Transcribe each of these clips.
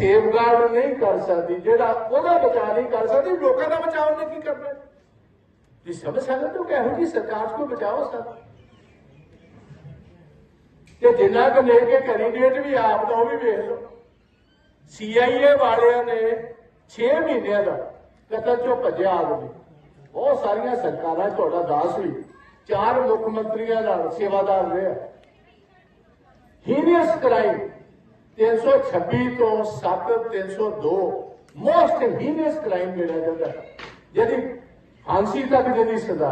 Safeguard ਨਹੀਂ ਕਰ ਸਕਦੀ, ਜਿਹੜਾ ਉਹਦਾ ਬਚਾਅ ਨਹੀਂ ਕਰ ਸਕਦੀ, ਲੋਕਾਂ ਦਾ ਬਚਾਅ ਉਹਨੇ ਕੀ ਕਰਨਾ? ਤੁਸੀਂ ਸਮਝ ਸਕਦੇ ਹੋ ਕਿ ਇਹੋ ਜਿਹੀ ਸਰਕਾਰ ਕੋ ਬਚਾਓ ਸਰ ਤੇ ਜਿੰਨਾ ਕੁ ਲੈ ਕੇ ਕੈਂਡੀਡੇਟ ਵੀ ਆਪ ਦਾ ਉਹ ਵੀ ਵੇਖ ਲਓ। ਸੀਆਈਏ ਵਾਲਿਆਂ ਨੇ 6 ਮਹੀਨਿਆਂ ਦਾ ਕਤਲ ਚੋਂ ਭੱਜਿਆ ਆਦਮੀ। ਬਹੁਤ ਸਾਰੀਆਂ ਸਰਕਾਰਾਂ ਤੁਹਾਡਾ ਦਾਸ ਵੀ, ਚਾਰ ਮੁੱਖ ਮੰਤਰੀਆਂ ਨਾਲ ਸੇਵਾਦਾਰ ਰਿਹਾ। ਹੀਨੀਅਸ ਕ੍ਰਾਈਮ 326 ਤੋਂ 7 302 ਮੋਸਟ ਹੀਨੀਅਸ ਕ੍ਰਾਈਮ ਜਿਹੜਾ ਜਾਂਦਾ ਜਿਹਦੀ ਫਾਂਸੀ ਤੱਕ ਜਿਹਦੀ ਸਜ਼ਾ,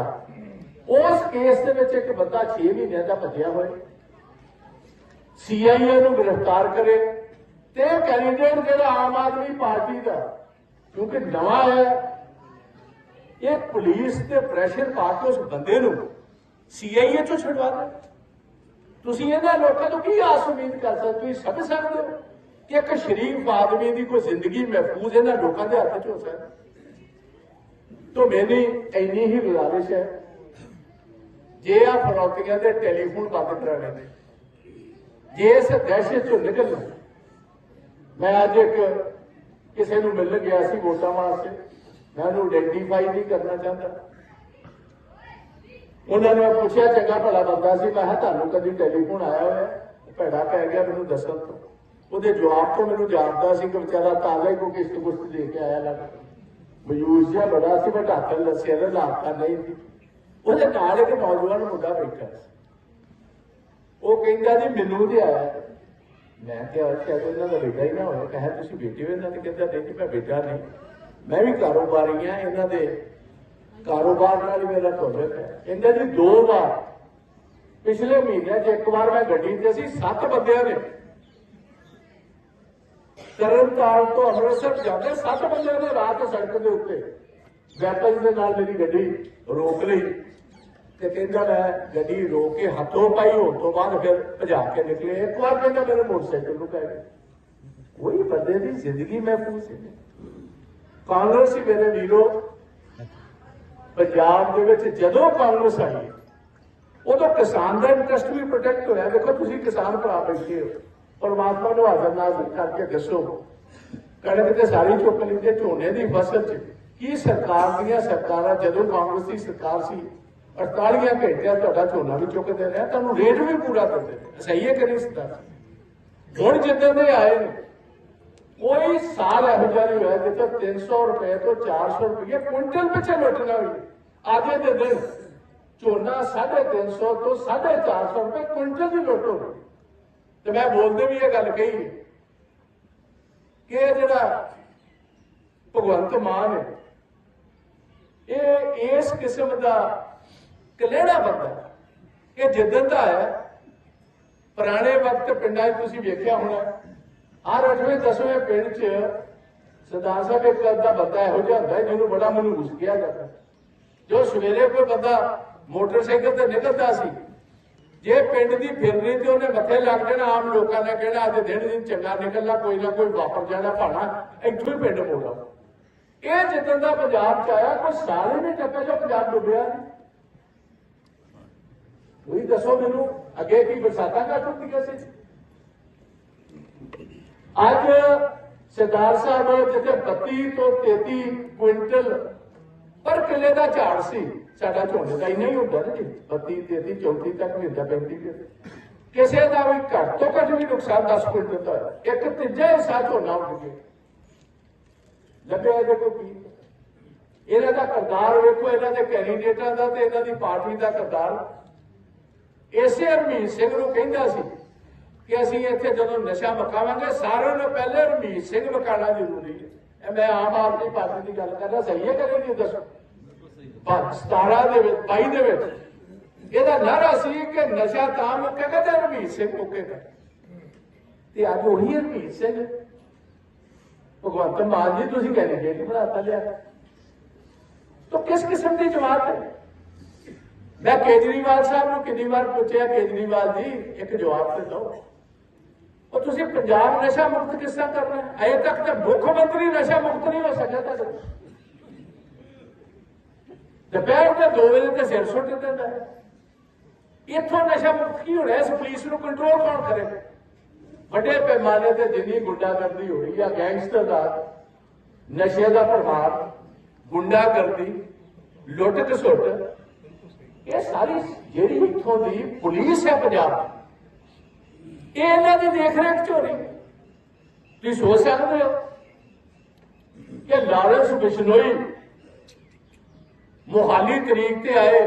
ਉਸ ਕੇਸ ਦੇ ਵਿੱਚ ਇੱਕ ਬੰਦਾ 6 ਮਹੀਨਿਆਂ ਦਾ ਭੱਜਿਆ ਹੋਇਆ ਸੀਆਈਏ ਨੂੰ ਗ੍ਰਿਫਤਾਰ ਕਰੇ ਤੇ ਕੈਂਡੀਡੇਟ ਜਿਹੜਾ ਆਮ ਆਦਮੀ ਪਾਰਟੀ ਦਾ, ਕਿਉਂਕਿ ਨਵਾਂ ਹੈ, ਇਹ ਪੁਲਿਸ ਤੇ ਪ੍ਰੈਸ਼ਰ ਪਾ ਕੇ ਉਸ ਬੰਦੇ ਨੂੰ ਸੀਆਈਏ ਚੋਂ ਛਡਵਾ ਦੇ ਤੁਸੀਂ ਇਹਨਾਂ ਲੋਕਾਂ ਤੋਂ ਕੀ ਆਸ ਉਮੀਦ ਕਰ ਸਕਦੇ ਤੁਸੀਂ ਸਮਝ ਸਕਦੇ ਹੋ ਕਿ ਇੱਕ ਸ਼ਰੀਫ ਆਦਮੀ ਦੀ ਕੋਈ ਜ਼ਿੰਦਗੀ ਮਹਿਫੂਜ਼ ਇਹਨਾਂ ਲੋਕਾਂ ਦੇ ਹੱਥ 'ਚ ਹੋ ਸਕਦੀ? ਤੋਂ ਮੇਰੀ ਇੰਨੀ ਹੀ ਗੁਜ਼ਾਰਿਸ਼ ਹੈ, ਜੇ ਆ ਫਰੋਤੀਆਂ ਦੇ ਟੈਲੀਫੋਨ ਬੰਦ ਕਰਾਣੇ ਨੇ ਜੇ ਇਸ ਦਹਿਸ਼ਤ ਚੋਂ ਨਿਕਲਣਾ ਮੈਂ ਅੱਜ ਇੱਕ ਕਿਸੇ ਨੂੰ ਮਿਲਣ ਗਿਆ ਸੀ ਵੋਟਾਂ ਵਾਸਤੇ, ਮੈਂ ਉਹਨੂੰ ਆਇਡੈਂਟੀਫਾਈ ਨਹੀਂ ਕਰਨਾ ਚਾਹੁੰਦਾ। ਉਹਨਾਂ ਨੇ ਪੁੱਛਿਆ, ਚੰਗਾ ਭਲਾ ਬੰਦਾ ਸੀ। ਮੈਂ ਕਿਹਾ, ਤੁਹਾਨੂੰ ਕਦੀ ਟੈਲੀਫੋਨ ਆਇਆ ਹੋਇਆ? ਭੈੜਾ ਪੈ ਗਿਆ ਮੈਨੂੰ ਦੱਸਣ ਤੋਂ। ਉਹਦੇ ਜਵਾਬ ਤੋਂ ਮੈਨੂੰ ਜਾਪਦਾ ਸੀ ਕਿ ਵਿਚਾਰਾ ਤਾਜ਼ਾ ਹੀ ਕਿਸ਼ਤ ਕੁਸ਼ਤ ਦੇ ਕੇ ਆਇਆ ਲੱਗ ਮਯੂਸ ਜਿਹਾ ਬੜਾ ਸੀ ਬਟ ਹੱਥ ਲੱਸਿਆ ਦਾ ਲਾਪਤਾ ਨਹੀਂ ਸੀ। ਉਹਦੇ ਨਾਲ ਇੱਕ ਨੌਜਵਾਨ ਮੁੰਡਾ ਬੈਠਾ ਸੀ। ਉਹ ਕਹਿੰਦਾ, ਜੀ, ਮੈਨੂੰ ਤੇ ਆਇਆ ਮੈਂ ਕਿਹਾ ਸ਼ਾਇਦ ਇਹਨਾਂ ਦਾ ਬੇਟਾ ਹੀ ਨਾ ਹੋਇਆ? ਕਹੇ, ਤੁਸੀਂ ਬੇਟੇ ਹੋ, ਇਹਨਾਂ ਤੇ ਕਹਿੰਦਾ ਨਹੀਂ ਮੈਂ ਬੇਟਾ ਨਹੀਂ। ਮੈਂ ਵੀ ਕਾਰੋਬਾਰੀ ਆ ਇਹਨਾਂ ਦੇ ਕਾਰੋਬਾਰ ਨਾਲ ਮੇਰਾ ਤਾਲੁਕ ਹੈ। ਇਹਨਾਂ ਦੋ ਵਾਰ, ਪਿਛਲੇ ਮਹੀਨੇ 'ਚ ਇੱਕ ਵਾਰ ਮੈਂ ਗੱਡੀ ਤੇ ਸੀ, ਸੱਤ ਬੰਦਿਆਂ ਨੇ। ਤਰਨਤਾਰਨ ਤੋਂ ਅੰਮ੍ਰਿਤਸਰ ਜਾਂਦੇ ਸੱਤ ਬੰਦਿਆਂ ਨੇ ਰਾਤ ਸੜਕ ਦੇ ਉੱਤੇ। ਵੈਪਨ ਦੇ ਨਾਲ ਮੇਰੀ ਗੱਡੀ ਰੋਕ ਲਈ ਤੇ ਕਹਿੰਦਾ ਮੈਂ ਗੱਡੀ ਰੋਕ ਕੇ ਹੱਥੋਂ ਪਾਈ, ਹੋਣ ਤੋਂ ਬਾਅਦ ਫਿਰ ਭਜਾ ਕੇ ਨਿਕਲੇ। ਇੱਕ ਵਾਰ ਕਹਿੰਦਾ ਮੇਰੇ ਮੋਟਰਸਾਈਕਲ ਨੂੰ ਕਹਿ ਕੋਈ ਬੰਦੇ ਦੀ ਜ਼ਿੰਦਗੀ ਮਹਿਫੂਜ਼ ਹੈ ਕਾਂਗਰਸੀ ਮੇਰੇ ਵੀਰੋ ਪੰਜਾਬ ਦੇ ਵਿੱਚ ਜਦੋਂ ਕਾਂਗਰਸ ਆਈ, ਉਦੋਂ ਕਿਸਾਨ ਦਾ ਇੰਟਰਸਟ ਵੀ ਪ੍ਰੋਟੈਕਟ ਹੋਇਆ। ਦੇਖੋ, ਤੁਸੀਂ ਕਿਸਾਨ ਭਰਾ ਬੈਠੇ ਹੋ, ਪਰਮਾਤਮਾ ਨੂੰ ਹਾਜ਼ਰ ਨਾਲ ਕਰਕੇ ਦੱਸੋ, ਕਣਕ ਤੇ ਸਾਰੀ ਚੁੱਕ ਲਈ ਤੇ ਝੋਨੇ ਦੀ ਫਸਲ ਚ ਕੀ ਸਰਕਾਰ ਦੀਆਂ ਸਰਕਾਰਾਂ, ਜਦੋਂ ਕਾਂਗਰਸ ਦੀ ਸਰਕਾਰ ਸੀ 48 ਘੰਟਿਆਂ ਤੁਹਾਡਾ ਝੋਨਾ ਵੀ ਚੁੱਕਦੇ ਰਹੇ, ਤੁਹਾਨੂੰ ਰੇਟ ਵੀ ਪੂਰਾ ਦਿੰਦੇ ਨੇ ਸਹੀ ਹੈ ਕਿ ਨਹੀਂ ਸਰਕਾਰ ਹੁਣ ਜਿੱਦਾਂ ਦੇ ਆਏ ਨੇ ਕੋਈ ਸਾਲ ਇਹੋ ਜਿਹਾ ਨਹੀਂ ਹੋਇਆ ਜਿੱਥੇ 300 ਰੁਪਏ ਤੋਂ 400 ਰੁਪਏ ਕੁਇੰਟਲ ਪਿੱਛੇ ਲੁੱਟਣਾ ਹੋਈ। ਅੱਜ ਦੇ ਦਿਨ ਝੋਨਾ 350 ਤੋਂ 450 ਰੁਪਏ ਕੁਇੰਟਲ ਦੀ ਲੁੱਟ ਹੋ ਗਈ। ਤੇ ਮੈਂ ਬੋਲਦੇ ਵੀ ਇਹ ਗੱਲ ਕਹੀ ਕਿ ਇਹ ਜਿਹੜਾ ਭਗਵੰਤ ਮਾਨ ਹੈ, ਇਹ ਇਸ ਕਿਸਮ ਦਾ ਕਲੇੜਾ ਬੰਦਾ ਇਹ ਜਿੱਦਣ ਦਾ ਹੈ ਪੁਰਾਣੇ ਵਕਤ ਪਿੰਡਾਂ 'ਚ ਤੁਸੀਂ ਵੇਖਿਆ ਹੋਣਾ ਹਰ ਅੱਠਵੇਂ ਦਸਵੇਂ ਪਿੰਡ 'ਚ ਸਰਦਾਰ ਸਾਹਿਬ ਇੱਕ ਅੱਧਾ ਬੰਦਾ ਇਹੋ ਜਿਹਾ ਹੁੰਦਾ ਜਿਹਨੂੰ ਬੜਾ ਮਨੂਸ ਕਿਹਾ ਜਾਂਦਾ ਜੋ ਸਵੇਰੇ ਕੋਈ ਬੰਦਾ ਮੋਟਰਸਾਈਕਲ ਤੇ ਨਿਕਲਦਾ ਸੀ, ਜੇ ਪਿੰਡ ਦੀ ਫਿਰਨੀ ਤੇ ਉਹਨੇ ਮੱਥੇ ਲੱਗ ਜਾਣਾ, ਆਮ ਲੋਕਾਂ ਨੇ ਕਹਿਣਾ, ਅੱਜ ਦਿਨ ਦਿਨ ਚੰਗਾ ਨਿਕਲਣਾ, ਕੋਈ ਨਾ ਕੋਈ ਵਾਪਰ ਜਾਣਾ, ਭਾਣਾ, ਇੱਥੋਂ ਹੀ ਪਿੰਡ ਮੋੜਾ ਇਹ ਜਿੱਦਣ ਦਾ ਪੰਜਾਬ ਚ ਆਇਆ, ਕੋਈ ਸਾਰੇ ਨੇ ਟੱਪੇ ਜੋ ਪੰਜਾਬ ਡੁੱਬਿਆ ਨਹੀਂ ਤੁਸੀਂ ਦੱਸੋ ਮੈਨੂੰ, ਅੱਗੇ ਕੀ ਬਰਸਾਤਾਂ ਦਾ ਹੁੰਦੀਆਂ ਸੀ? ਅੱਜ ਸਰਦਾਰ ਸਾਹਿਬ ਜਿੱਥੇ 32 ਤੋਂ 33 ਕੁਇੰਟਲ ਪਰ ਕਿੱਲੇ ਦਾ ਝਾੜ ਸੀ, ਸਾਡਾ ਝੋਨੇ ਦਾ ਹੀ ਹੁੰਦਾ ਨਾ ਜੀ 32 33 34 ਤੱਕ ਵੀ ਹੁੰਦਾ 35 ਵੀ ਕਿਸੇ ਦਾ ਵੀ ਘੱਟ ਤੋਂ ਘੱਟ ਵੀ ਨੁਕਸਾਨ 10 ਕੁਇੰਟਲ ਦਾ ਹੋਇਆ ਇੱਕ ਤੀਜਾ ਹਿੱਸਾ ਝੋਨਾ ਉੱਡ ਗਿਆ। ਲੱਗਿਆ ਦੇਖੋ ਕੀ। ਇਹਨਾਂ ਦਾ ਕਰਤਾਰ ਵੇਖੋ, ਇਹਨਾਂ ਦੇ ਕੈਂਡੀਡੇਟਾਂ ਦਾ ਤੇ ਇਹਨਾਂ ਦੀ ਪਾਰਟੀ ਦਾ ਕਰਤਾਰ ਇਸੇ ਹਰਮੀਤ ਸਿੰਘ ਨੂੰ ਕਹਿੰਦਾ ਸੀ ਕਿ ਅਸੀਂ ਇੱਥੇ ਜਦੋਂ ਨਸ਼ਾ ਮਕਾਵਾਂਗੇ ਸਾਰਿਆਂ ਨੂੰ ਪਹਿਲੇ ਹਰਮੀਤ ਸਿੰਘ ਮਕਾਣਾ ਜ਼ਰੂਰੀ ਹੈ। ਇਹ ਮੈਂ ਆਮ ਆਦਮੀ ਪਾਰਟੀ ਦੀ ਗੱਲ ਕਰਦਾ, ਸਹੀ ਹੈ ਕਿ ਨਹੀਂ ਦੱਸੋ? ਪਰ 17 ਦੇ ਵਿੱਚ 22 ਦੇ ਵਿੱਚ, ਇਹਦਾ ਨਾਰਾ ਸੀ ਕਿ ਨਸ਼ਾ ਤਾਂ ਮੁੱਕੇਗਾ ਤੇ ਹਰਮੀਤ ਸਿੰਘ ਮੁੱਕੇਗਾ। ਤੇ ਅੱਜ ਉਹੀ ਹਰਮੀਤ ਸਿੰਘ। ਭਗਵੰਤ ਮਾਨ ਜੀ, ਤੁਸੀਂ ਕੈਂਡੀਡੇਟ ਬਣਾਤਾ ਲਿਆ। ਤਾਂ ਕਿਸ ਕਿਸਮ ਦੀ ਜਮਾਤ ਹੈ? ਮੈਂ ਕੇਜਰੀਵਾਲ ਸਾਹਿਬ ਨੂੰ ਕਿੰਨੀ ਵਾਰ ਪੁੱਛਿਆ, ਕੇਜਰੀਵਾਲ ਜੀ, ਇੱਕ ਜਵਾਬ ਤੇ ਦਿਓ। ਉਹ ਤੁਸੀਂ ਪੰਜਾਬ ਨਸ਼ਾ ਮੁਕਤ ਕਿਸ ਤਰ੍ਹਾਂ ਕਰਨਾ ਅਜੇ ਤੱਕ ਤਾਂ ਮੁੱਖ ਮੰਤਰੀ ਨਸ਼ਾ ਮੁਕਤ ਨਹੀਂ ਹੋ ਸਕਿਆ ਤੁਹਾਡੇ ਦੁਪਹਿਰ ਦੇ 2 ਵਜੇ ਤੇ ਸਿਰ ਸੁੱਟ ਦਿੰਦਾ ਇੱਥੋਂ ਨਸ਼ਾ ਮੁਕਤ ਕੀ ਹੋ? ਰਿਹਾ ਇਸ ਪੁਲਿਸ ਨੂੰ ਕੰਟਰੋਲ ਕੌਣ ਕਰੇ? ਵੱਡੇ ਪੈਮਾਨੇ ਤੇ ਜਿੰਨੀ ਗੁੰਡਾਗਰਦੀ ਹੋ ਰਹੀ ਆ ਗੈਂਗਸਟਰ ਦਾ ਨਸ਼ੇ ਦਾ ਪ੍ਰਭਾਵ ਗੁੰਡਾਗਰਦੀ ਲੁੱਟ ਖਸੁੱਟ ਇਹ ਸਾਰੀ ਜਿਹੜੀ ਇੱਥੋਂ ਦੀ ਪੁਲਿਸ ਹੈ ਪੰਜਾਬ ਦੀ, ਇਹ ਇਹਨਾਂ ਦੀ ਦੇਖ ਰੇਖ ਚ ਹੋ ਰਹੀ ਤੁਸੀਂ ਸੋਚ ਸਕਦੇ ਹੋ ਕਿ ਲਾਰੈਂਸ ਬਿਸ਼ਨੋਈ ਮੋਹਾਲੀ ਤਰੀਕ ਤੇ ਆਏ।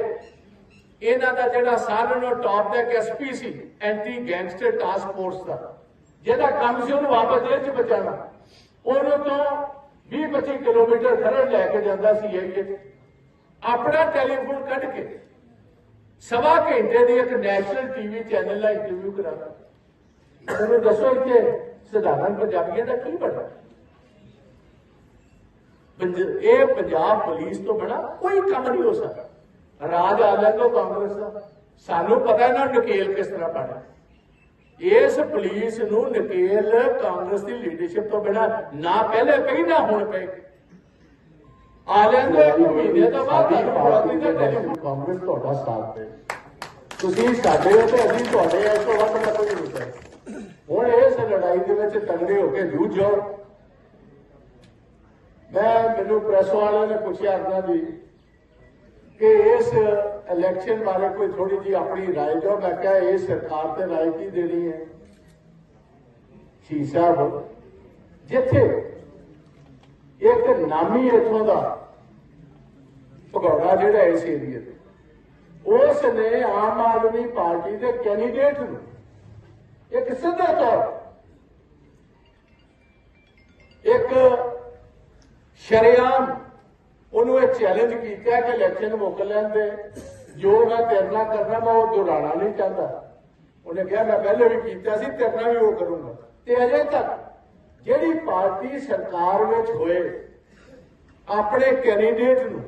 ਇਹਨਾਂ ਦਾ ਜਿਹੜਾ ਸਾਰਿਆਂ ਨੂੰ ਟੌਪ ਦਾ ਇੱਕ ਐਸਪੀ ਸੀ ਐਂਟੀ ਗੈਂਗਸਟਰ ਟਾਸਕ ਫੋਰਸ ਦਾ। ਜਿਹਦਾ ਕੰਮ ਸੀ ਉਹਨੂੰ ਵਾਪਸ ਜੇਲ੍ਹ 'ਚ ਬਚਾਉਣਾ ਉਹਨੂੰ ਤੋਂ 20-25 ਕਿਲੋਮੀਟਰ ਖਰੜ ਲੈ ਕੇ ਜਾਂਦਾ ਸੀ ਇਹ ਆਪਣਾ ਟੈਲੀਫੋਨ ਕੱਢ ਕੇ ਸਵਾ ਘੰਟੇ ਦੀ ਇੱਕ ਨੈਸ਼ਨਲ ਟੀਵੀ ਚੈਨਲ ਦਾ ਇੰਟਰਵਿਊ ਕਰਾਉਂਦਾ ਉਹਨੂੰ ਦੱਸੋ ਇੱਥੇ ਸਧਾਰਨ ਪੰਜਾਬੀਆਂ ਦਾ ਕੀ ਬਣਦਾ? ਇਹ ਪੰਜਾਬ ਪੁਲਿਸ ਤੋਂ ਬਣਾ ਕੋਈ ਕੰਮ ਨਹੀਂ ਹੋ ਸਕਦਾ। ਰਾਜ ਆ ਲੈਂਦੋ ਕਾਂਗਰਸ ਦਾ। ਸਾਨੂੰ ਪਤਾ ਨਾ ਨਕੇਲ ਕਿਸ ਤਰ੍ਹਾਂ ਪਾਣਾ ਇਸ ਪੁਲਿਸ ਨੂੰ ਨਕੇਲ ਕਾਂਗਰਸ ਦੀ ਲੀਡਰਸ਼ਿਪ ਤੋਂ ਬਿਨਾ ਨਾ ਪਹਿਲੇ ਪਈ ਨਾ ਹੁਣ ਪਈ ਆ ਲੈਂਦੋ ਇੱਕ ਮਹੀਨੇ ਤੋਂ ਬਾਅਦ ਦਾ ਕਾਂਗਰਸ ਤੁਹਾਡਾ ਸਾਥ ਦੇ। ਤੁਸੀਂ ਸਾਡੇ ਹੋ ਤੇ ਅਸੀਂ ਤੁਹਾਡੇ ਇਸ ਤੋਂ ਵੱਧ ਮੈਂ ਕੋਈ ਨਹੀਂ ਲੜਾਈ ਦੇ ਵਿੱਚ ਤਗੜੇ ਹੋ ਕੇ ਜੂਝ ਜਾਓ ਮੈਂ ਮੈਨੂੰ ਪ੍ਰੈਸ ਵਾਲਿਆਂ ਨੇ ਪੁੱਛਿਆ ਅੱਗਾ ਜੀ ਕਿ ਇਸ ਇਲੈਕਸ਼ਨ ਬਾਰੇ ਕੋਈ ਥੋੜੀ ਜੀ ਆਪਣੀ رائے ਦਿਓ ਮੈਂ ਕਿਹਾ ਇਹ ਸਰਕਾਰ ਤੇ رائے ਕੀ ਦੇਣੀ ਹੈ ਸ਼ੀ ਸਾਹਿਬ ਜਿੱਥੇ ਇੱਕ ਨਾਮੀ ਇਥੋਂ ਦਾ ਭਗੌੜਾ ਜਿਹੜਾ ਇਸ ਏਰੀਏ ਦੇ ਉਸ ਨੇ ਆਮ ਆਦਮੀ ਪਾਰਟੀ ਦੇ ਕੈਂਡੀਡੇਟ ਨੂੰ ਇੱਕ ਸਿੱਧੇ ਤੌਰ ਸ਼ਰੇਆਮ ਉਹਨੂੰ ਇਹ ਚੈਲੰਜ ਕੀਤਾ ਕਿ ਇਲੈਕਸ਼ਨ ਮੁੱਕ ਲੈਣ ਦੇ। ਜੋ ਮੈਂ ਤੇਰੇ ਨਾਲ ਕਰਨਾ, ਮੈਂ ਉਹ ਦੁਹਰਾਣਾ ਨਹੀਂ ਚਾਹੁੰਦਾ। ਉਹਨੇ ਕਿਹਾ, ਮੈਂ ਪਹਿਲੇ ਵੀ ਕੀਤਾ ਸੀ, ਤੇਰੇ ਨਾਲ ਵੀ ਉਹ ਕਰੂੰਗਾ। ਤੇ ਅਜੇ ਤੱਕ ਜਿਹੜੀ ਪਾਰਟੀ ਸਰਕਾਰ ਵਿੱਚ ਹੋਏ, ਆਪਣੇ ਕੈਂਡੀਡੇਟ ਨੂੰ,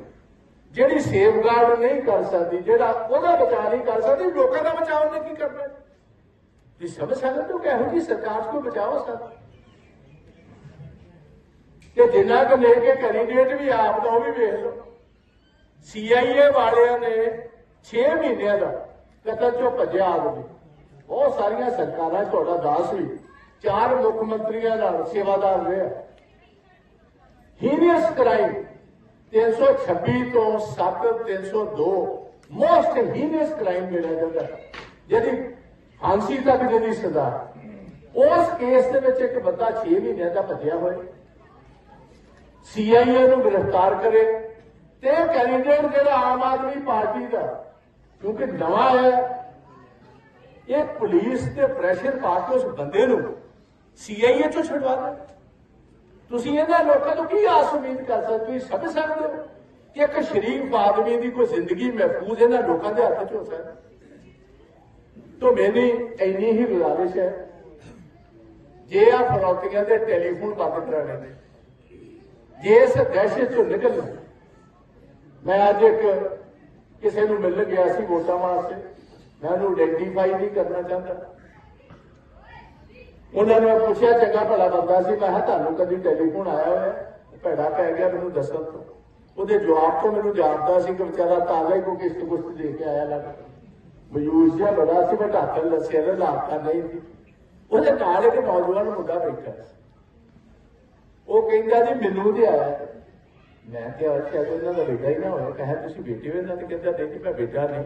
ਜਿਹੜੀ ਸੇਫਗਾਰਡ ਨਹੀਂ ਕਰ ਸਕਦੀ, ਜਿਹੜਾ ਉਹਦਾ ਬਚਾਅ ਨਹੀਂ ਕਰ ਸਕਦੀ, ਲੋਕਾਂ ਦਾ ਬਚਾਅ ਉਹਨੇ ਕੀ ਕਰਨਾ? ਤੁਸੀਂ ਸਮਝ ਸਕਦੇ ਹੋ ਕਿ ਇਹੋ ਜਿਹੀ ਸਰਕਾਰ ਕੋ ਬਚਾਓ ਸਕਦਾ? ਕਿ ਜਿੰਨਾ ਕੁ ਲੈ ਕੇ ਕੈਂਡੀਡੇਟ ਵੀ ਆਪ ਦਾ ਉਹ ਵੀ ਵੇਖ ਲਓ। ਸੀਆਈਏ ਵਾਲਿਆਂ ਨੇ 6 ਮਹੀਨਿਆਂ ਦਾ ਕਤਲ ਚੋਂ ਭੱਜਿਆ ਆਦਮੀ। ਬਹੁਤ ਸਾਰੀਆਂ ਸਰਕਾਰਾਂ 'ਚ ਤੁਹਾਡਾ ਦਾਸ ਵੀ, ਚਾਰ ਮੁੱਖ ਮੰਤਰੀਆਂ ਨਾਲ ਸੇਵਾਦਾਰ ਰਿਹਾ। ਹੀਨੀਅਸ ਕ੍ਰਾਈਮ 326 ਤੋਂ 7 302 ਮੋਸਟ ਹੀਨੀਅਸ ਕ੍ਰਾਈਮ ਮਿਲਿਆ ਜਾਂਦਾ ਜਿਹਦੀ ਫਾਂਸੀ ਤੱਕ ਜਿਹਦੀ ਸਜ਼ਾ ਉਸ ਕੇਸ ਦੇ ਵਿੱਚ ਇੱਕ ਬੰਦਾ 6 ਮਹੀਨਿਆਂ ਦਾ ਭੱਜਿਆ ਹੋਇਆ। ਸੀਆਈਏ ਨੂੰ ਗ੍ਰਿਫਤਾਰ ਕਰੇ ਤੇ ਕੈਂਡੀਡੇਟ ਜਿਹੜਾ ਆਮ ਆਦਮੀ ਪਾਰਟੀ ਦਾ, ਕਿਉਂਕਿ ਨਵਾਂ ਹੈ, ਇਹ ਪੁਲਿਸ ਤੇ ਪ੍ਰੈਸ਼ਰ ਪਾ ਕੇ ਉਸ ਬੰਦੇ ਨੂੰ ਸੀਆਈਏ ਚੋਂ ਛਡਵਾ ਦੇ। ਤੁਸੀਂ ਇਹਨਾਂ ਲੋਕਾਂ ਤੋਂ ਕੀ ਆਸ ਉਮੀਦ ਕਰ ਸਕਦੇ ਤੁਸੀਂ ਸਮਝ ਸਕਦੇ ਹੋ ਕਿ ਇੱਕ ਸ਼ਰੀਫ ਆਦਮੀ ਦੀ ਕੋਈ ਜ਼ਿੰਦਗੀ ਮਹਿਫੂਜ਼ ਇਹਨਾਂ ਲੋਕਾਂ ਦੇ ਹੱਥ 'ਚ ਹੋ ਸਕਦੀ ਤੋਂ ਮੇਰੀ ਇੰਨੀ ਹੀ ਗੁਜ਼ਾਰਿਸ਼ ਹੈ, ਜੇ ਆ ਫਰੋਤੀਆਂ ਦੇ ਟੈਲੀਫੋਨ ਬੰਦ ਕਰਾਣੇ ਨੇ ਇਸ ਦਹਿਸ਼ਤ ਚੋਂ ਨਿਕਲਣਾ, ਮੈਂ ਅੱਜ ਇੱਕ ਕਿਸੇ ਨੂੰ ਮਿਲਣ ਗਿਆ ਸੀ ਵੋਟਾਂ ਵਾਸਤੇ, ਮੈਂ ਉਹਨੂੰ ਆਇਡੈਂਟੀਫਾਈ ਨਹੀਂ ਕਰਨਾ ਚਾਹੁੰਦਾ। ਉਹਨਾਂ ਨੇ ਪੁੱਛਿਆ, ਚੰਗਾ ਭਲਾ ਬੰਦਾ ਸੀ। ਮੈਂ ਕਿਹਾ, ਤੁਹਾਨੂੰ ਕਦੀ ਟੈਲੀਫੋਨ ਆਇਆ ਹੋਇਆ? ਭੈੜਾ ਪੈ ਗਿਆ ਮੈਨੂੰ ਦੱਸਣ ਤੋਂ। ਉਹਦੇ ਜਵਾਬ ਤੋਂ ਮੈਨੂੰ ਜਾਪਦਾ ਸੀ ਕਿ ਵਿਚਾਰਾ ਤਾਜ਼ਾ ਹੀ ਕੋਈ ਕਿਸ਼ਤ ਕੁਸ਼ਤ ਦੇ ਕੇ ਆਇਆ ਲੱਗ ਮਯੂਸ ਜਿਹਾ ਬੜਾ ਸੀ ਬਟ ਹੱਥ ਲੱਸਿਆ ਦਾ ਲਾਪਤਾ ਨਹੀਂ ਸੀ। ਉਹਦੇ ਨਾਲ ਇੱਕ ਨੌਜਵਾਨ ਮੁੰਡਾ ਬੈਠਾ ਸੀ। ਉਹ ਕਹਿੰਦਾ ਜੀ, ਮੈਨੂੰ ਤੇ ਆਇਆ ਮੈਂ ਕਿਹਾ, ਅੱਛਾ ਇਹਨਾਂ ਦਾ ਬੇਟਾ ਹੀ ਨਾ ਹੋਇਆ। ਕਹੇ, ਤੁਸੀਂ ਬੇਟੇ ਹੋ ਇਹਨਾਂ ਤੇ ਕਹਿੰਦਾ, ਨਹੀਂ ਮੈਂ ਬੇਟਾ ਨਹੀਂ।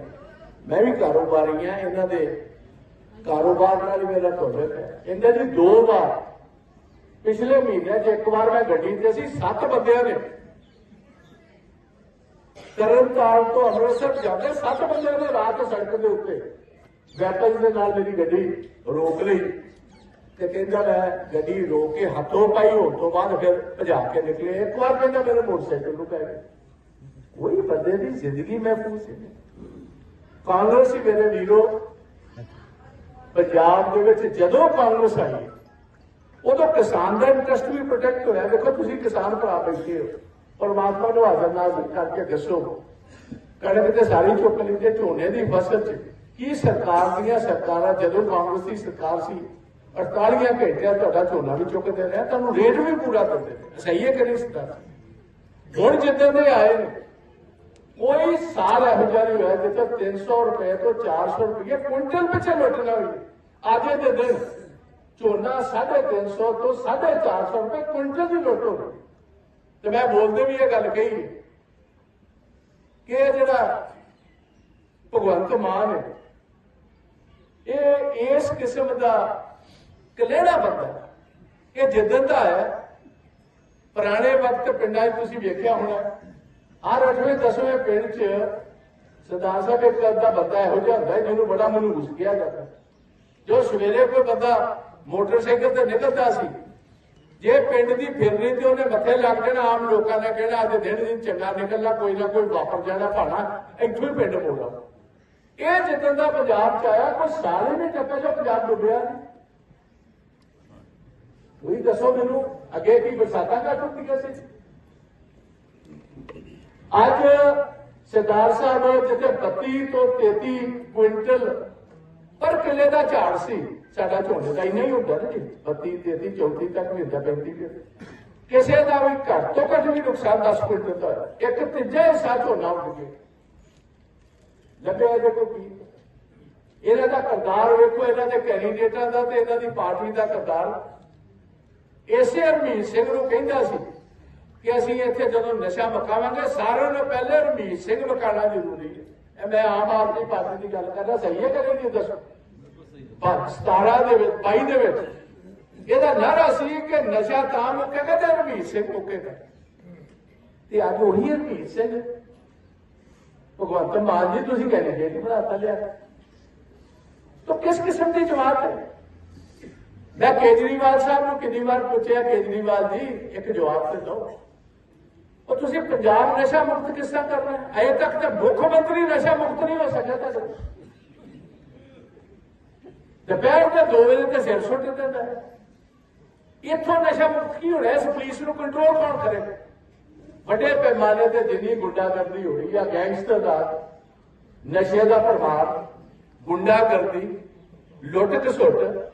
ਮੈਂ ਵੀ ਕਾਰੋਬਾਰੀ ਆ, ਇਹਨਾਂ ਦੇ ਕਾਰੋਬਾਰ ਨਾਲ ਮੇਰਾ ਤੁਹਾਡਾ ਹੈ। ਇਹਨਾਂ ਦੀ ਦੋ ਵਾਰ। ਪਿਛਲੇ ਮਹੀਨੇ 'ਚ ਇੱਕ ਵਾਰ ਮੈਂ ਗੱਡੀ ਤੇ ਸੀ, ਸੱਤ ਬੰਦਿਆਂ ਨੇ। ਤਰਨਤਾਰਨ ਤੋਂ ਅੰਮ੍ਰਿਤਸਰ ਜਾਂਦੇ, ਸੱਤ ਬੰਦਿਆਂ ਨੇ ਰਾਤ ਸੜਕ ਦੇ ਉੱਤੇ। ਵੈਪਨ ਦੇ ਨਾਲ ਮੇਰੀ ਗੱਡੀ ਰੋਕ ਲਈ। ਤੇ ਕਹਿੰਦਾ ਮੈਂ ਗੱਡੀ ਰੋ ਕੇ ਹੱਥੋਂ ਪਾਈ, ਹੋਣ ਤੋਂ ਬਾਅਦ ਫਿਰ ਭਜਾ ਕੇ ਨਿਕਲੇ। ਇੱਕ ਵਾਰ ਕਹਿੰਦਾ ਮੇਰੇ ਮੋਟਰਸਾਈਕਲ ਨੂੰ ਪੈ ਗਿਆ ਕੋਈ ਬੰਦੇ ਦੀ ਜ਼ਿੰਦਗੀ ਮਹਿਫੂਜ਼ ਹੈ। ਕਾਂਗਰਸ ਹੀ ਮੇਰੇ ਵੀਰੋ, ਪੰਜਾਬ ਦੇ ਵਿੱਚ ਜਦੋਂ ਕਾਂਗਰਸ ਆਈ, ਉਦੋਂ ਕਿਸਾਨ ਦਾ ਇੰਟਰਸਟ ਵੀ ਪ੍ਰੋਟੈਕਟ ਹੋਇਆ। ਦੇਖੋ, ਤੁਸੀਂ ਕਿਸਾਨ ਭਰਾ ਬੈਠੇ ਹੋ। ਪਰਮਾਤਮਾ ਨੂੰ ਹਾਜ਼ਰ ਨਾਲ ਕਰਕੇ ਦੱਸੋ, ਕਣਕ ਤੇ ਸਾਰੀ ਚੁੱਕ ਲਈ ਤੇ ਝੋਨੇ ਦੀ ਫਸਲ ਚ ਕੀ ਸਰਕਾਰ ਦੀਆਂ ਸਰਕਾਰਾਂ, ਜਦੋਂ ਕਾਂਗਰਸ ਦੀ ਸਰਕਾਰ ਸੀ 48 ਘੰਟਿਆਂ ਤੁਹਾਡਾ ਝੋਨਾ ਵੀ ਚੁੱਕਦੇ ਰਹੇ, ਤੁਹਾਨੂੰ ਰੇਟ ਵੀ ਪੂਰਾ ਦਿੰਦੇ ਨੇ ਸਹੀ ਹੈ ਕਿ ਨਹੀਂ ਸਰਕਾਰ ਹੁਣ ਜਿੱਦਾਂ ਦੇ ਆਏ ਨੇ, ਕੋਈ ਸਾਲ ਇਹੋ ਜਿਹਾ ਨਹੀਂ ਹੋਇਆ ਜਿੱਥੇ 300 ਰੁਪਏ ਤੋਂ 400 ਰੁਪਏ ਕੁਇੰਟਲ ਪਿੱਛੇ ਲੁੱਟਣਾ ਹੋਈ ਅੱਜ ਦੇ ਦਿਨ ਝੋਨਾ 350 ਤੋਂ 450 ਰੁਪਏ ਕੁਇੰਟਲ ਦੀ ਲੁੱਟ ਹੋ ਗਈ। ਤੇ ਮੈਂ ਬੋਲਦੇ ਵੀ ਇਹ ਗੱਲ ਕਹੀ ਕਿ ਇਹ ਜਿਹੜਾ ਭਗਵੰਤ ਮਾਨ ਹੈ, ਇਹ ਇਸ ਕਿਸਮ ਦਾ ਕਲੇੜਾ ਬੰਦਾ ਇਹ ਜਿੱਦਣ ਦਾ ਹੈ, ਪੁਰਾਣੇ ਵਕਤ ਪਿੰਡਾਂ 'ਚ ਤੁਸੀਂ ਵੇਖਿਆ ਹੋਣਾ, ਹਰ ਅੱਠਵੇਂ, ਦਸਵੇਂ ਪਿੰਡ 'ਚ ਸਰਦਾਰ ਸਾਹਿਬ ਇੱਕ ਅੱਧਾ ਬੰਦਾ ਇਹੋ ਜਿਹਾ ਹੁੰਦਾ ਜਿਹਨੂੰ ਬੜਾ ਮਨੂਸ ਕਿਹਾ ਜਾਂਦਾ ਜੋ ਸਵੇਰੇ ਕੋਈ ਬੰਦਾ ਮੋਟਰਸਾਈਕਲ ਤੇ ਨਿਕਲਦਾ ਸੀ, ਜੇ ਪਿੰਡ ਦੀ ਫਿਰਨੀ ਤੇ ਉਹਨੇ ਮੱਥੇ ਲੱਗ ਜਾਣਾ, ਆਮ ਲੋਕਾਂ ਨੇ ਕਹਿਣਾ, ਅੱਜ ਦਿਨ ਦਿਨ ਚੰਗਾ ਨਿਕਲਣਾ, ਕੋਈ ਨਾ ਕੋਈ ਵਾਪਰ ਜਾਣਾ, ਭਾਣਾ, ਇੱਥੋਂ ਹੀ ਪਿੰਡ ਮੋੜਾ। ਇਹ ਜਿੱਦਾਂ ਦਾ ਪੰਜਾਬ ਚ ਆਇਆ, ਕੋਈ ਸਾਰੇ ਨੇ ਟੱਪੇ ਜੋ ਪੰਜਾਬ ਡੁੱਬਿਆ ਨਹੀਂ ਤੁਸੀਂ ਦੱਸੋ ਮੈਨੂੰ, ਅੱਗੇ ਕੀ ਬਰਸਾਤਾਂ ਘੱਟ ਹੁੰਦੀਆਂ ਸੀ? ਅੱਜ ਸਰਦਾਰ ਸਾਹਿਬ ਜਿੱਥੇ 32 ਤੋਂ 33 ਕੁਇੰਟਲ ਪਰ ਕਿੱਲੇ ਦਾ ਝਾੜ ਸੀ, ਸਾਡਾ ਝੋਨੇ ਦਾ ਇੰਨਾ ਹੀ ਹੁੰਦਾ ਨਾ 32 33 34 ਤੱਕ ਵੀ ਹੁੰਦਾ 35 ਵੀ। ਕਿਸੇ ਦਾ ਵੀ ਘੱਟ ਤੋਂ ਘੱਟ ਵੀ ਨੁਕਸਾਨ 10 ਕੁਇੰਟਲ ਦਾ ਇੱਕ ਤੀਜਾ ਹਿੱਸਾ ਝੋਨਾ ਉੱਡ ਗਿਆ। ਲੱਗਿਆ ਜੇ ਕੋਈ ਕੀ? ਇਹਨਾਂ ਦਾ ਕਰਤਾਰ ਵੇਖੋ ਇਹਨਾਂ ਦੇ ਕੈਂਡੀਡੇਟਾਂ ਦਾ ਤੇ ਇਹਨਾਂ ਦੀ ਪਾਰਟੀ ਦਾ ਕਰਤਾਰ ਇਸੇ ਹਰਮੀਤ ਸਿੰਘ ਨੂੰ ਕਹਿੰਦਾ ਸੀ ਕਿ ਅਸੀਂ ਇੱਥੇ ਜਦੋਂ ਨਸ਼ਾ ਮਕਾਵਾਂਗੇ ਸਾਰਿਆਂ ਨੂੰ ਪਹਿਲੇ ਹਰਮੀਤ ਸਿੰਘ ਮਕਾਣਾ ਜ਼ਰੂਰੀ ਹੈ। ਇਹ ਮੈਂ ਆਮ ਆਦਮੀ ਪਾਰਟੀ ਦੀ ਗੱਲ ਕਰਦਾ, ਸਹੀ ਹੈ ਕਿ ਨਹੀਂ ਦੱਸੋ? ਪਰ 17 ਦੇ ਵਿੱਚ 22 ਦੇ ਵਿੱਚ ਇਹਦਾ ਨਾਰਾ ਸੀ ਕਿ ਨਸ਼ਾ ਤਾਂ ਮੁੱਕੇਗਾ ਤੇ ਹਰਮੀਤ ਸਿੰਘ ਮੁੱਕੇਗਾ। ਤੇ ਅੱਜ ਉਹੀ ਹਰਮੀਤ ਸਿੰਘ। ਭਗਵੰਤ ਮਾਨ ਜੀ, ਤੁਸੀਂ ਕਹਿੰਦੇ ਕਿ ਬਣਾਤਾ ਲਿਆ। ਤਾਂ ਕਿਸ ਕਿਸਮ ਦੀ ਜਵਾਬ ਹੈ? ਮੈਂ ਕੇਜਰੀਵਾਲ ਸਾਹਿਬ ਨੂੰ ਕਿੰਨੀ ਵਾਰ ਪੁੱਛਿਆ, ਕੇਜਰੀਵਾਲ ਜੀ, ਇੱਕ ਜਵਾਬ ਤੇ ਦਿਓ। ਉਹ ਤੁਸੀਂ ਪੰਜਾਬ ਨਸ਼ਾ ਮੁਕਤ ਕਿਸ ਤਰ੍ਹਾਂ ਕਰਨਾ ਹੈ? ਅਜੇ ਤੱਕ ਤਾਂ ਮੁੱਖ ਮੰਤਰੀ ਨਸ਼ਾ ਮੁਕਤ ਨਹੀਂ ਹੋ ਸਕਿਆ ਤਾਂ ਦੁਪਹਿਰ ਦੇ 2 ਵਜੇ ਤੇ ਸਿਰ ਸੁੱਟ ਦਿੰਦਾ ਇੱਥੋਂ ਨਸ਼ਾ ਮੁਕਤ ਕੀ ਹੋ ਰਿਹਾ? ਇਸ ਪੁਲਿਸ ਨੂੰ ਕੰਟਰੋਲ ਕੌਣ ਕਰੇ? ਵੱਡੇ ਪੈਮਾਨੇ ਤੇ ਜਿੰਨੀ ਗੁੰਡਾਗਰਦੀ ਹੋ ਰਹੀ ਆ, ਗੈਂਗਸਟਰ ਦਾ, ਨਸ਼ੇ ਦਾ ਪ੍ਰਭਾਵ ਗੁੰਡਾਗਰਦੀ ਲੁੱਟ ਖਸੁੱਟ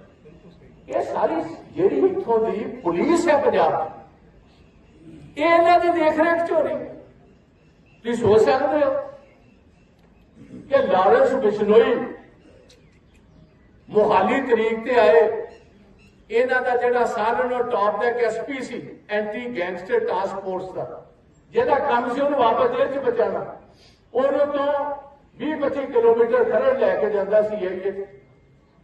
ਇਹ ਸਾਰੀ ਜਿਹੜੀ ਇੱਥੋਂ ਦੀ ਪੁਲਿਸ ਹੈ ਪੰਜਾਬ ਦੀ, ਇਹ ਇਹਨਾਂ ਦੀ ਦੇਖ ਰੇਖ ਚ ਹੋ ਰਹੀ ਤੁਸੀਂ ਸੋਚ ਸਕਦੇ ਹੋ ਕਿ ਲਾਰੈਂਸ ਬਿਸ਼ਨੋਈ ਮੁਹਾਲੀ ਤਰੀਕ ਤੇ ਆਏ ਇਹਨਾਂ ਦਾ ਜਿਹੜਾ ਸਾਰਿਆਂ ਨੂੰ ਟੌਪ ਦਾ ਐਸਪੀ ਸੀ ਐਂਟੀ ਗੈਂਗਸਟਰ ਟਾਸਕ ਫੋਰਸ ਦਾ। ਜਿਹਦਾ ਕੰਮ ਸੀ ਉਹਨੂੰ ਵਾਪਸ ਜੇਲ੍ਹ 'ਚ ਬਚਾਉਣਾ। ਉਹਨੂੰ ਤੋਂ 20-25 ਕਿਲੋਮੀਟਰ ਖਰੜ ਲੈ ਕੇ ਜਾਂਦਾ ਸੀ ਇਹ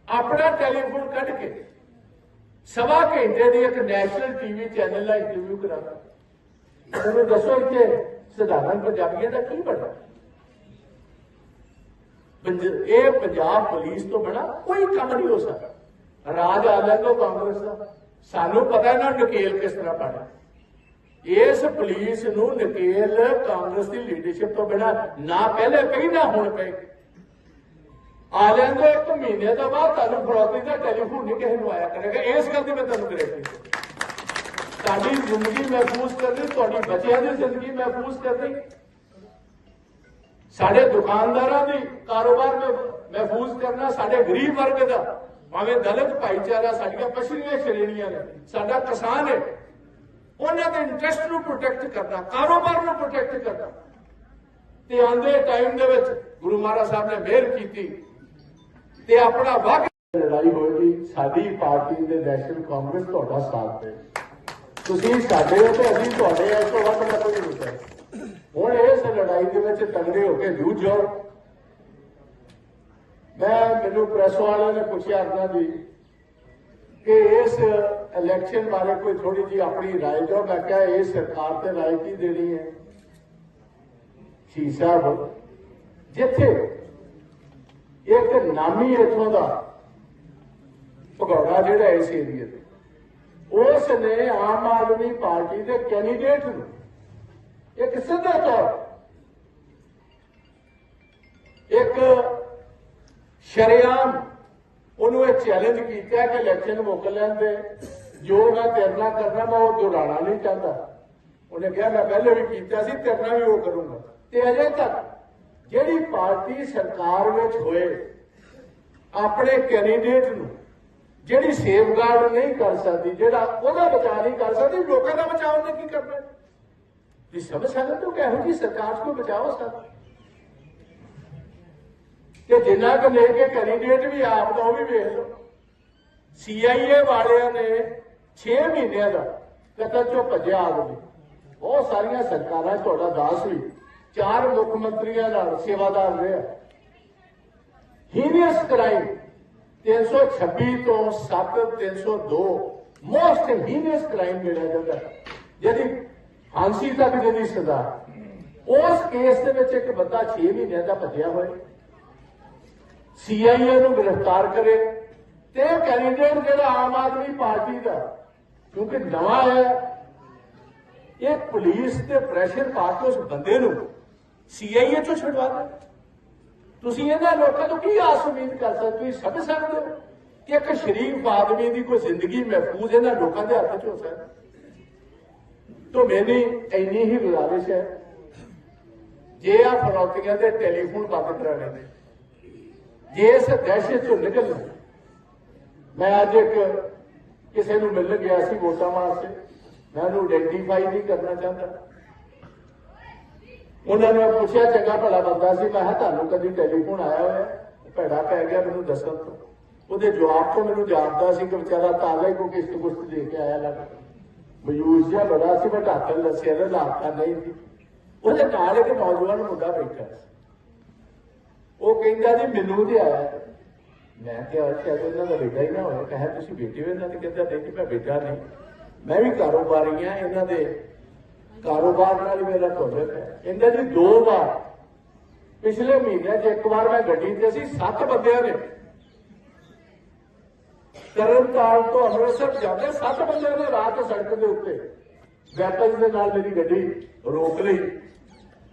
ਆਪਣਾ ਟੈਲੀਫੋਨ ਕੱਢ ਕੇ ਸਵਾ ਘੰਟੇ ਦੀ ਇੱਕ ਨੈਸ਼ਨਲ ਟੀਵੀ ਚੈਨਲ ਨਾਲ ਇੰਟਰਵਿਊ ਕਰਾਉਂਦਾ ਉਹਨੂੰ ਦੱਸੋ ਇੱਥੇ ਸਧਾਰਨ ਪੰਜਾਬੀਆਂ ਦਾ ਕੀ ਬਣਦਾ? ਇਹ ਪੰਜਾਬ ਪੁਲਿਸ ਤੋਂ ਬਣਾ ਕੋਈ ਕੰਮ ਨਹੀਂ ਹੋ ਸਕਦਾ। ਰਾਜ ਆ ਲੈਂਦੋ ਕਾਂਗਰਸ ਦਾ। ਸਾਨੂੰ ਪਤਾ ਨਾ ਨਕੇਲ ਕਿਸ ਤਰ੍ਹਾਂ ਪਾਣਾ ਇਸ ਪੁਲਿਸ ਨੂੰ ਨਕੇਲ ਕਾਂਗਰਸ ਦੀ ਲੀਡਰਸ਼ਿਪ ਤੋਂ ਬਿਨਾ ਨਾ ਪਹਿਲੇ ਪਈ ਨਾ ਹੁਣ ਪਏ ਆ ਲੈਂਦੋ ਇੱਕ ਮਹੀਨੇ ਤੋਂ ਬਾਅਦ ਤੁਹਾਨੂੰ ਫਰੋਤੀ ਦਾ ਟੈਲੀਫੋਨ ਨਹੀਂ ਕਿਸੇ ਨੂੰ ਆਇਆ ਕਰੇਗਾ। ਇਸ ਗੱਲ ਦੀ ਮੈਂ ਤੁਹਾਨੂੰ ਗਰੰਟੀ ਤੁਹਾਡੀ ਜ਼ਿੰਦਗੀ ਮਹਿਫੂਜ਼ ਕਰਨੀ ਤੁਹਾਡੀ ਬੱਚਿਆਂ ਦੀ ਜ਼ਿੰਦਗੀ ਮਹਿਫੂਜ਼ ਕਰਨੀ ਸਾਡੇ ਦੁਕਾਨਦਾਰਾਂ ਦੀ ਕਾਰੋਬਾਰ ਮਹਿ- ਮਹਿਫੂਜ਼ ਕਰਨਾ, ਸਾਡੇ ਗਰੀਬ ਵਰਗ ਦਾ, ਭਾਵੇਂ ਦਲਿਤ ਭਾਈਚਾਰਾ, ਸਾਡੀਆਂ ਪਛੜੀਆਂ ਸ਼੍ਰੇਣੀਆਂ ਨੇ, ਸਾਡਾ ਕਿਸਾਨ ਹੈ, ਉਹਨਾਂ ਦੇ ਇੰਟਰਸਟ ਨੂੰ ਪ੍ਰੋਟੈਕਟ ਕਰਨਾ ਕਾਰੋਬਾਰ ਨੂੰ ਪ੍ਰੋਟੈਕਟ ਕਰਨਾ ਤੇ ਆਂਦੇ ਟਾਈਮ ਦੇ ਵਿੱਚ ਗੁਰੂ ਮਹਾਰਾਜ ਸਾਹਿਬ ਨੇ ਮਿਹਰ ਕੀਤੀ। ਤੇ ਆਪਣਾ ਵਕ ਲੜਾਈ ਹੋਏਗੀ ਸਾਡੀ ਪਾਰਟੀ ਦੇ ਨੈਸ਼ਨਲ ਕਾਂਗਰਸ ਤੁਹਾਡਾ ਸਾਥ ਦੇ ਤੁਸੀਂ ਸਾਡੇ ਹੋ ਤੇ ਅਸੀਂ ਤੁਹਾਡੇ ਆ ਇਸ ਤੋਂ ਵੱਧ ਮੈਂ ਕੋਈ ਨਹੀਂ ਕਹਿ ਹੁਣ ਇਸ ਲੜਾਈ ਦੇ ਵਿੱਚ ਤਗੜੇ ਹੋ ਕੇ ਜੂਝ ਜਾਓ ਮੈਂ ਮੈਨੂੰ ਪ੍ਰੈਸ ਵਾਲਿਆਂ ਨੇ ਪੁੱਛਿਆ ਅਰਨਾ ਜੀ ਕਿ ਇਸ ਇਲੈਕਸ਼ਨ ਬਾਰੇ ਕੋਈ ਥੋੜੀ ਜੀ ਆਪਣੀ رائے ਦਿਓ ਮੈਂ ਕਿਹਾ ਇਹ ਸਰਕਾਰ ਤੇ رائے ਕੀ ਦੇਣੀ ਹੈ ਸ਼ੀ ਸਾਹਿਬ ਜਿੱਥੇ ਇੱਕ ਨਾਮੀ ਇਥੋਂ ਦਾ ਭਗੌੜਾ ਜਿਹੜਾ ਇਸ ਏਰੀਏ ਦੇ ਉਸ ਨੇ ਆਮ ਆਦਮੀ ਪਾਰਟੀ ਦੇ ਕੈਂਡੀਡੇਟ ਨੂੰ ਇੱਕ ਸਿੱਧਾ ਤੌਰ ਇੱਕ ਸ਼ਰਿਆਮ ਉਹਨੂੰ ਇਹ ਚੈਲੰਜ ਕੀਤਾ ਕਿ ਇਲੈਕਸ਼ਨ ਮੁੱਕ ਲੈਂਦੇ, ਜੋ ਮੈਂ ਤੇਰੇ ਨਾਲ ਕਰਨਾ, ਮੈਂ ਉਹ ਦੁਹਰਾਉਣਾ ਨਹੀਂ ਚਾਹੁੰਦਾ। ਉਹਨੇ ਕਿਹਾ, ਮੈਂ ਪਹਿਲੇ ਵੀ ਕੀਤਾ ਸੀ, ਤੇਰੇ ਨਾਲ ਵੀ ਉਹ ਕਰੂੰਗਾ। ਤੇ ਅਜੇ ਤੱਕ ਜਿਹੜੀ ਪਾਰਟੀ ਸਰਕਾਰ ਵਿੱਚ ਹੋਏ, ਆਪਣੇ ਕੈਂਡੀਡੇਟ ਨੂੰ, ਜਿਹੜੀ ਸੇਫਗਾਰਡ ਨਹੀਂ ਕਰ ਸਕਦੀ, ਜਿਹੜਾ ਉਹਦਾ ਬਚਾਅ ਨਹੀਂ ਕਰ ਸਕਦੀ, ਲੋਕਾਂ ਦਾ ਬਚਾਅ ਉਹਨੇ ਕੀ ਕਰਨਾ? ਤੁਸੀਂ ਸਮਝ ਸਕਦੇ ਹੋ ਕਿ ਇਹੋ ਜਿਹੀ ਸਰਕਾਰ ਤੋਂ ਬਚਾਓ ਸਕਦਾ? ਤੇ ਜਿੰਨਾ ਕੁ ਲੈ ਕੇ ਕੈਂਡੀਡੇਟ ਵੀ ਆਪ ਦਾ ਉਹ ਵੀ ਵੇਖ ਲਓ। ਸੀਆਈਏ ਵਾਲਿਆਂ ਨੇ 6 ਮਹੀਨਿਆਂ ਦਾ ਕਤਲ ਚੋਂ ਭੱਜਿਆ ਆਦਮੀ। ਬਹੁਤ ਸਾਰੀਆਂ ਸਰਕਾਰਾਂ ਤੁਹਾਡਾ ਦਾਸ ਵੀ। ਚਾਰ ਮੁੱਖ ਮੰਤਰੀਆਂ ਨਾਲ ਸੇਵਾਦਾਰ ਰਿਹਾ। ਹੀਨੀਅਸ ਕ੍ਰਾਈਮ 326 ਤੋਂ 7 302 ਮੋਸਟ ਹੀਨੀਅਸ ਕ੍ਰਾਈਮ ਜਿਹੜਾ ਜਾਂਦਾ ਜਿਹਦੀ ਫਾਂਸੀ ਤੱਕ ਜਿਹਦੀ ਸਜ਼ਾ, ਉਸ ਕੇਸ ਦੇ ਵਿੱਚ ਇੱਕ ਬੰਦਾ 6 ਮਹੀਨਿਆਂ ਦਾ ਭੱਜਿਆ ਹੋਇਆ। ਸੀਆਈਏ ਨੂੰ ਗ੍ਰਿਫਤਾਰ ਕਰੇ ਤੇ ਕੈਂਡੀਡੇਟ ਜਿਹੜਾ ਆਮ ਆਦਮੀ ਪਾਰਟੀ ਦਾ, ਕਿਉਂਕਿ ਨਵਾਂ ਹੈ ਇਹ ਪੁਲਿਸ ਤੇ ਪ੍ਰੈਸ਼ਰ ਪਾ ਕੇ ਉਸ ਬੰਦੇ ਨੂੰ ਸੀਆਈਏ ਚੋਂ ਛਡਵਾ ਦੇ ਤੁਸੀਂ ਇਹਨਾਂ ਲੋਕਾਂ ਤੋਂ ਕੀ ਆਸ ਉਮੀਦ ਕਰ ਸਕਦੇ ਤੁਸੀਂ ਸਮਝ ਸਕਦੇ ਹੋ ਕਿ ਇੱਕ ਸ਼ਰੀਫ ਆਦਮੀ ਦੀ ਕੋਈ ਜ਼ਿੰਦਗੀ ਮਹਿਫੂਜ਼ ਇਹਨਾਂ ਲੋਕਾਂ ਦੇ ਹੱਥ 'ਚ ਹੋ ਸਕਦੀ? ਤੋਂ ਮੇਰੀ ਇੰਨੀ ਹੀ ਗੁਜ਼ਾਰਿਸ਼ ਹੈ, ਜੇ ਆ ਫਰੌਤੀਆਂ ਦੇ ਟੈਲੀਫੋਨ ਬੰਦ ਕਰਾਣੇ ਨੇ, ਜੇ ਇਸ ਦਹਿਸ਼ਤ ਚੋਂ ਨਿਕਲ ਮੈਂ ਅੱਜ ਇੱਕ ਕਿਸੇ ਨੂੰ ਮਿਲਣ ਗਿਆ ਸੀ ਵੋਟਾਂ ਵਾਸਤੇ, ਮੈਂ ਉਹਨੂੰ ਆਇਡੈਂਟੀਫਾਈ ਨਹੀਂ ਕਰਨਾ ਚਾਹੁੰਦਾ। ਉਹਨਾਂ ਨੇ ਪੁੱਛਿਆ, ਚੰਗਾ ਭਲਾ ਬੰਦਾ ਸੀ? ਮੈਂ ਕਿਹਾ, ਤੁਹਾਨੂੰ ਕਦੀ ਟੈਲੀਫੋਨ ਆਇਆ ਹੋਇਆ? ਭੈੜਾ ਪੈ ਗਿਆ ਮੈਨੂੰ ਦੱਸਣ ਤੋਂ। ਉਹਦੇ ਜਵਾਬ ਤੋਂ ਮੈਨੂੰ ਜਾਪਦਾ ਸੀ ਕਿ ਵਿਚਾਰਾ ਤਾਜ਼ਾ ਹੀ ਕੋਈ ਕਿਸ਼ਤ ਕੁਸ਼ਤ ਦੇ ਕੇ ਆਇਆ ਲੱਗਾ ਮਯੂਸ ਜਿਹਾ ਬੜਾ ਸੀ, ਮੈਂ ਢਾਕਲ ਦੱਸਿਆ ਨਾ, ਲਾਪਤਾ ਨਹੀਂ ਸੀ। ਉਹਦੇ ਨਾਲ ਇੱਕ ਨੌਜਵਾਨ ਮੁੰਡਾ ਬੈਠਾ ਸੀ। ਉਹ ਕਹਿੰਦਾ, ਜੀ, ਮੈਨੂੰ ਤੇ ਆਇਆ ਮੈਂ ਕਿਹਾ ਸ਼ਾਇਦ ਇਹਨਾਂ ਦਾ ਬੇਟਾ ਹੀ ਨਾ ਹੋਇਆ? ਕਹੇ, ਤੁਸੀਂ ਬੇਟੇ ਹੋ, ਇਹਨਾਂ ਤੇ ਕਹਿੰਦਾ ਨਹੀਂ ਜੀ, ਮੈਂ ਬੇਟਾ ਨਹੀਂ। ਮੈਂ ਵੀ ਕਾਰੋਬਾਰੀ ਆ ਇਹਨਾਂ ਦੇ ਕਾਰੋਬਾਰ ਨਾਲ ਮੇਰਾ ਤਾਲੁਕ ਹੈ। ਕਹਿੰਦਾ ਜੀ ਦੋ ਵਾਰ, ਪਿਛਲੇ ਮਹੀਨੇ 'ਚ ਇੱਕ ਵਾਰ ਮੈਂ ਗੱਡੀ ਤੇ ਸੀ, ਸੱਤ ਬੰਦਿਆਂ ਨੇ। ਤਰਨਤਾਰਨ ਤੋਂ ਅੰਮ੍ਰਿਤਸਰ ਜਾਂਦੇ ਸੱਤ ਬੰਦਿਆਂ ਨੇ ਰਾਤ ਸੜਕ ਦੇ ਉੱਤੇ। ਵੈਪਨਸ ਦੇ ਨਾਲ ਮੇਰੀ ਗੱਡੀ ਰੋਕ ਲਈ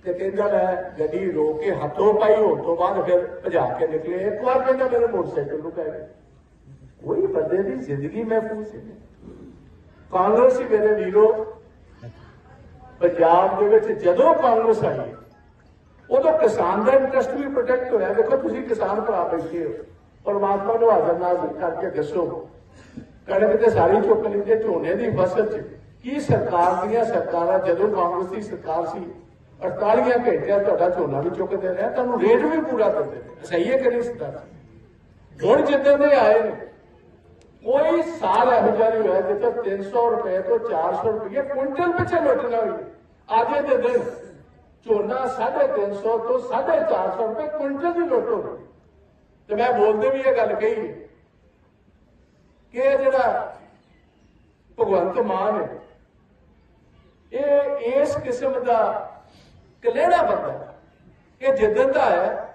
ਤੇ ਕਹਿੰਦਾ ਮੈਂ ਗੱਡੀ ਰੋਕ ਕੇ ਹੱਥੋਂ ਪਾਈ, ਹੋਣ ਤੋਂ ਬਾਅਦ ਫਿਰ ਭਜਾ ਕੇ ਨਿਕਲੇ। ਇੱਕ ਵਾਰ ਕਹਿੰਦਾ, ਮੇਰੇ ਮੋਟਰਸਾਈਕਲ ਨੂੰ ਕਹਿ ਗਿਆ ਕੋਈ ਬੰਦੇ ਦੀ ਜ਼ਿੰਦਗੀ ਮਹਿਫੂਜ਼ ਹੈ ਕਾਂਗਰਸੀ ਮੇਰੇ ਵੀਰੋ ਪੰਜਾਬ ਦੇ ਵਿੱਚ ਜਦੋਂ ਕਾਂਗਰਸ ਆਈ, ਉਦੋਂ ਕਿਸਾਨ ਦਾ ਇੰਟਰਸਟ ਵੀ ਪ੍ਰੋਟੈਕਟ ਹੋਇਆ। ਦੇਖੋ, ਤੁਸੀਂ ਕਿਸਾਨ ਭਰਾ ਬੈਠੇ ਹੋ, ਪਰਮਾਤਮਾ ਨੂੰ ਹਾਜ਼ਰ ਨਾਲ ਕਰਕੇ ਦੱਸੋ, ਕਣਕ ਤੇ ਸਾਰੀ ਚੁੱਕ ਲੈਂਦੇ, ਝੋਨੇ ਦੀ ਫਸਲ ਚ ਕੀ ਸਰਕਾਰ ਦੀਆਂ ਸਰਕਾਰਾਂ, ਜਦੋਂ ਕਾਂਗਰਸ ਦੀ ਸਰਕਾਰ ਸੀ 48 ਘੰਟਿਆਂ ਤੁਹਾਡਾ ਝੋਨਾ ਵੀ ਚੁੱਕਦੇ ਰਹੇ ਤੁਹਾਨੂੰ ਰੇਟ ਵੀ ਪੂਰਾ ਦਿੰਦੇ ਸਹੀ ਹੈ ਕਿ ਨਹੀਂ ਸਰਕਾਰ ਹੁਣ ਜਿੱਦਾਂ ਦੇ ਆਏ ਨੇ ਕੋਈ ਸਾਲ ਇਹੋ ਜਿਹਾ ਨਹੀਂ ਹੋਇਆ ਜਿੱਥੇ 300 ਰੁਪਏ ਤੋਂ 400 ਰੁਪਏ ਕੁਇੰਟਲ ਪਿੱਛੇ ਲੁੱਟਣਾ ਹੋਈ ਅੱਜ ਦੇ ਦਿਨ ਝੋਨਾ 350 ਤੋਂ 450 ਰੁਪਏ ਕੁਇੰਟਲ ਦੀ ਲੁੱਟ ਹੋ ਗਈ ਤੇ ਮੈਂ ਬੋਲਦੇ ਵੀ ਇਹ ਗੱਲ ਕਹੀ ਕਿ ਇਹ ਜਿਹੜਾ ਭਗਵੰਤ ਮਾਨ ਹੈ, ਇਹ ਇਸ ਕਿਸਮ ਦਾ ਕਲੇੜਾ ਬੰਦਾ ਹੈ। ਇਹ ਜਿੱਦਣ ਦਾ ਹੈ